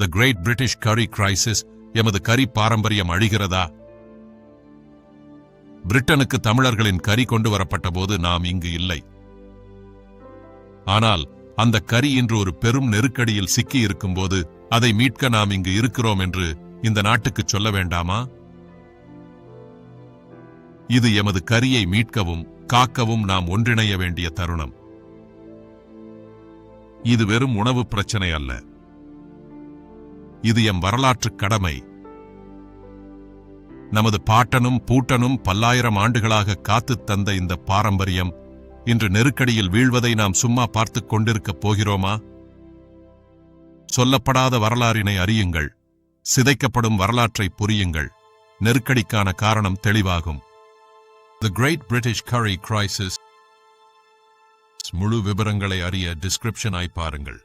The great British curry crisis எமது கரி பாரம்பரியம் அழிகிறதா? பிரிட்டனுக்கு தமிழர்களின் கரி கொண்டு வரப்பட்ட போது நாம் இங்கு இல்லை. ஆனால் அந்த கரி இன்று ஒரு பெரும் நெருக்கடியில் சிக்கி இருக்கும்போது அதை மீட்க நாம் இங்கு இருக்கிறோம் என்று இந்த நாட்டுக்கு சொல்ல வேண்டாமா? இது எமது கரியை மீட்கவும் காக்கவும் நாம் ஒன்றிணைய வேண்டிய தருணம். இது வெறும் உணவு பிரச்சனை அல்ல. இது எம் வரலாற்றுக் கடமை. நமது பாட்டனும் பூட்டனும் பல்லாயிரம் ஆண்டுகளாக காத்துத் தந்த இந்த பாரம்பரியம் இன்று நெருக்கடியில் வீழ்வதை நாம் சும்மா பார்த்துக் கொண்டிருக்கப் போகிறோமா? சொல்லப்படாத வரலாறினை அறியுங்கள். சிதைக்கப்படும் வரலாற்றை புரியுங்கள். நெருக்கடிக்கான காரணம் தெளிவாகும். The great British curry crisis முழு விவரங்களை அறிய டிஸ்கிரிப்ஷன் பாருங்கள்.